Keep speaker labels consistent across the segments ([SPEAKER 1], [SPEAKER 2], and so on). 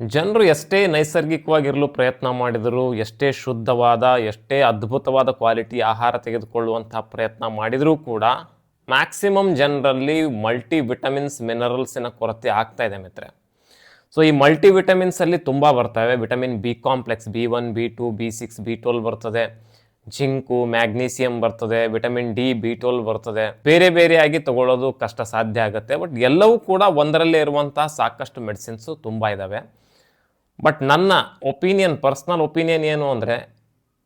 [SPEAKER 1] ಜನರು ಎಷ್ಟೇ ನೈಸರ್ಗಿಕವಾಗಿರಲು ಪ್ರಯತ್ನ ಮಾಡಿದರೂ, ಎಷ್ಟೇ ಶುದ್ಧವಾದ, ಎಷ್ಟೇ ಅದ್ಭುತವಾದ ಕ್ವಾಲಿಟಿ ಆಹಾರ ತೆಗೆದುಕೊಳ್ಳುವಂಥ ಪ್ರಯತ್ನ ಮಾಡಿದರೂ ಕೂಡ ಮ್ಯಾಕ್ಸಿಮಮ್ ಜನರಲ್ಲಿ ಮಲ್ಟಿ ವಿಟಮಿನ್ಸ್ ಮಿನರಲ್ಸಿನ ಕೊರತೆ ಆಗ್ತಾ ಇದೆ ಮಿತ್ರೆ ಸೊ, ಈ ಮಲ್ಟಿ ವಿಟಮಿನ್ಸಲ್ಲಿ ತುಂಬ ಬರ್ತವೆ. Vitamin B complex, B one, B two, B six, B twelve ಬರ್ತದೆ. ಜಿಂಕು, ಮ್ಯಾಗ್ನೀಸಿಯಂ ಬರ್ತದೆ. ವಿಟಮಿನ್ ಡಿ, ಬಿ ಟ್ವೆಲ್ ಬರ್ತದೆ. ಬೇರೆ ಬೇರೆಯಾಗಿ ತಗೊಳ್ಳೋದು ಕಷ್ಟ ಸಾಧ್ಯ ಆಗುತ್ತೆ. ಬಟ್ ಎಲ್ಲವೂ ಕೂಡ ಒಂದರಲ್ಲೇ ಇರುವಂಥ ಸಾಕಷ್ಟು ಮೆಡಿಸಿನ್ಸು ತುಂಬ ಇದ್ದಾವೆ ಬಟ್ ನನ್ನ ಒಪಿನಿಯನ್ ಪರ್ಸ್ನಲ್ ಒಪಿನಿಯನ್ ಏನು ಅಂದರೆ,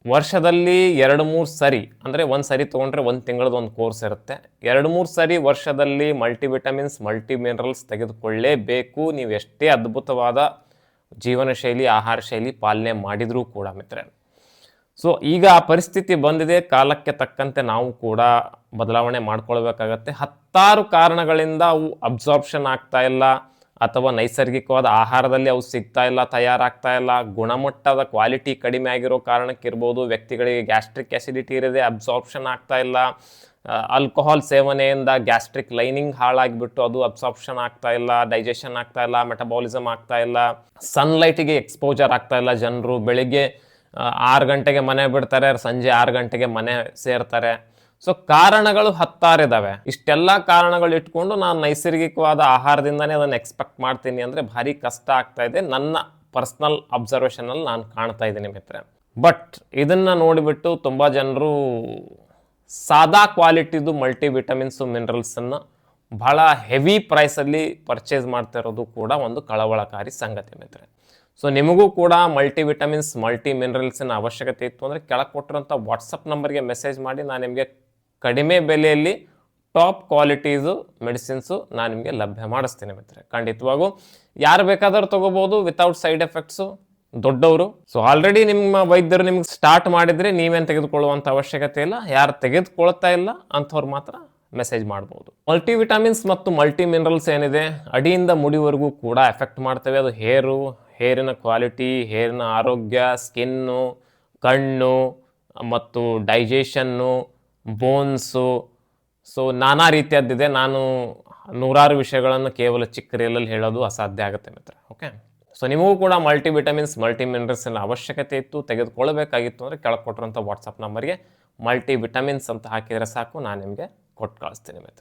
[SPEAKER 1] ವರ್ಷದಲ್ಲಿ ಎರಡು ಮೂರು ಸರಿ, ಅಂದರೆ ಒಂದು ಸರಿ ತೊಗೊಂಡ್ರೆ ಒಂದು ತಿಂಗಳದ ಒಂದು ಕೋರ್ಸ್ ಇರುತ್ತೆ. ಎರಡು ಮೂರು ಸರಿ ವರ್ಷದಲ್ಲಿ ಮಲ್ಟಿವಿಟಮಿನ್ಸ್ ಮಲ್ಟಿ ಮಿನರಲ್ಸ್ ತೆಗೆದುಕೊಳ್ಳೇಬೇಕು. ನೀವು ಎಷ್ಟೇ ಅದ್ಭುತವಾದ ಜೀವನ ಶೈಲಿ ಆಹಾರ ಶೈಲಿ ಪಾಲನೆ ಮಾಡಿದರೂ ಕೂಡ ಮಿತ್ರ ಸೊ ಈಗ ಆ ಪರಿಸ್ಥಿತಿ ಬಂದಿದೆ. ಕಾಲಕ್ಕೆ ತಕ್ಕಂತೆ ನಾವು ಕೂಡ ಬದಲಾವಣೆ ಮಾಡ್ಕೊಳ್ಬೇಕಾಗತ್ತೆ. ಹತ್ತಾರು ಕಾರಣಗಳಿಂದ ಅವು ಅಬ್ಸಾರ್ಪ್ಷನ್ ಆಗ್ತಾ ಇಲ್ಲ. ಅಥವಾ ನೈಸರ್ಗಿಕವಾದ ಆಹಾರದಲ್ಲಿ ಅವು ಸಿಗ್ತಾ ಇಲ್ಲ, ತಯಾರಾಗ್ತಾ ಇಲ್ಲ, ಗುಣಮಟ್ಟದ ಕ್ವಾಲಿಟಿ ಕಡಿಮೆ ಆಗಿರೋ ಕಾರಣಕ್ಕಿರ್ಬೋದು, ವ್ಯಕ್ತಿಗಳಿಗೆ ಗ್ಯಾಸ್ಟ್ರಿಕ್ ಆ್ಯಸಿಡಿಟಿ ಇರದೆ ಅಬ್ಸಾರ್ಪ್ಷನ್ ಆಗ್ತಾ ಇಲ್ಲ ಆಲ್ಕೋಹಾಲ್ ಸೇವನೆಯಿಂದ ಗ್ಯಾಸ್ಟ್ರಿಕ್ ಲೈನಿಂಗ್ ಹಾಳಾಗಿಬಿಟ್ಟು ಅದು ಅಬ್ಸಾರ್ಪ್ಷನ್ ಆಗ್ತಾ ಇಲ್ಲ ಡೈಜೆಷನ್ ಆಗ್ತಾ ಇಲ್ಲ ಮೆಟಬಾಲಿಸಮ್ ಆಗ್ತಾ ಇಲ್ಲ ಸನ್ಲೈಟಿಗೆ ಎಕ್ಸ್ಪೋಜರ್ ಆಗ್ತಾ ಇಲ್ಲ ಜನರು. ಬೆಳಿಗ್ಗೆ ಆರು ಗಂಟೆಗೆ ಮನೆ ಬಿಡ್ತಾರೆ, ಸಂಜೆ ಆರು ಗಂಟೆಗೆ ಮನೆ ಸೇರ್ತಾರೆ. ಸೊ ಕಾರಣಗಳು ಹತ್ತಾರಿದಾವೆ. ಇಷ್ಟೆಲ್ಲ ಕಾರಣಗಳು ಇಟ್ಕೊಂಡು ನಾನು ನೈಸರ್ಗಿಕವಾದ ಆಹಾರದಿಂದನೇ ಅದನ್ನು ಎಕ್ಸ್ಪೆಕ್ಟ್ ಮಾಡ್ತೀನಿ ಅಂದರೆ ಭಾರಿ ಕಷ್ಟ ಆಗ್ತಾ ಇದೆ. ನನ್ನ ಪರ್ಸ್ನಲ್ ಅಬ್ಸರ್ವೇಷನಲ್ಲಿ ನಾನು ಕಾಣ್ತಾ ಇದ್ದೀನಿ ಮಿತ್ರೆ ಬಟ್ ಇದನ್ನು ನೋಡಿಬಿಟ್ಟು ತುಂಬ ಜನರು ಸಾದಾ ಕ್ವಾಲಿಟಿದು ಮಲ್ಟಿ ವಿಟಮಿನ್ಸು ಮಿನರಲ್ಸನ್ನು ಬಹಳ ಹೆವಿ ಪ್ರೈಸಲ್ಲಿ ಪರ್ಚೇಸ್ ಮಾಡ್ತಾ ಇರೋದು ಕೂಡ ಒಂದು ಕಳವಳಕಾರಿ ಸಂಗತಿ ಮಿತ್ರೆ ಸೊ ನಿಮಗೂ ಕೂಡ ಮಲ್ಟಿ ವಿಟಮಿನ್ಸ್ ಮಲ್ಟಿ ಮಿನರಲ್ಸಿನ ಅವಶ್ಯಕತೆ ಇತ್ತು ಅಂದರೆ ಕೆಳಗೆ ಕೊಟ್ಟಿರೋಂಥ ವಾಟ್ಸಪ್ ನಂಬರ್ಗೆ ಮೆಸೇಜ್ ಮಾಡಿ ನಾನು ನಿಮಗೆ ಕಡಿಮೆ ಬೆಲೆಯಲ್ಲಿ ಟಾಪ್ ಕ್ವಾಲಿಟೀಸು ಮೆಡಿಸಿನ್ಸು ನಾನು ನಿಮಗೆ ಲಭ್ಯ ಮಾಡಿಸ್ತೀನಿ ಮಿತ್ರ ಖಂಡಿತವಾಗೂ ಯಾರು ಬೇಕಾದರೂ ತೊಗೋಬೋದು ವಿತೌಟ್ ಸೈಡ್ ಎಫೆಕ್ಟ್ಸು ದೊಡ್ಡವರು. ಸೊ ಆಲ್ರೆಡಿ ನಿಮ್ಮ ವೈದ್ಯರು ನಿಮ್ಗೆ ಸ್ಟಾರ್ಟ್ ಮಾಡಿದರೆ ನೀವೇನು ತೆಗೆದುಕೊಳ್ಳುವಂಥ ಅವಶ್ಯಕತೆ ಇಲ್ಲ, ಯಾರು ತೆಗೆದುಕೊಳ್ತಾ ಇಲ್ಲ ಅಂಥವ್ರು ಮಾತ್ರ ಮೆಸೇಜ್ ಮಾಡ್ಬೋದು. ಮಲ್ಟಿ ವಿಟಮಿನ್ಸ್ ಮತ್ತು ಮಲ್ಟಿ ಮಿನರಲ್ಸ್ ಏನಿದೆ, ಅಡಿಯಿಂದ ಮುಡಿವರೆಗೂ ಕೂಡ ಎಫೆಕ್ಟ್ ಮಾಡ್ತವೆ. ಅದು ಹೇರು, ಹೇರಿನ ಕ್ವಾಲಿಟಿ ಹೇರಿನ ಆರೋಗ್ಯ ಸ್ಕಿನ್ನು ಕಣ್ಣು, ಮತ್ತು ಡೈಜೆಷನ್ನು ಬೋನ್ಸು ಸೊ ನಾನಾ ರೀತಿಯದ್ದಿದೆ. ನಾನು ನೂರಾರು ವಿಷಯಗಳನ್ನು ಕೇವಲ ಚಿಕ್ಕ ರೀಲಲ್ಲಿ ಹೇಳೋದು ಅಸಾಧ್ಯ ಆಗುತ್ತೆ ಮಿತ್ರ. ಓಕೆ ಸೊ ನಿಮಗೂ ಕೂಡ ಮಲ್ಟಿ ವಿಟಮಿನ್ಸ್ ಮಲ್ಟಿ ಮಿನರಲ್ಸಿನ ಅವಶ್ಯಕತೆ ಇತ್ತು. ತೆಗೆದುಕೊಳ್ಳಬೇಕಾಗಿತ್ತು ಅಂದರೆ ಕೆಳಗೆ ವಾಟ್ಸಪ್ ನಂಬರ್ಗೆ ಮಲ್ಟಿ ವಿಟಮಿನ್ಸ್ ಅಂತ ಹಾಕಿದರೆ ಸಾಕು. ನಾನು ನಿಮಗೆ ಕೊಟ್ಟು ಕಳಿಸ್ತೀನಿ ಮಿತ್ರ.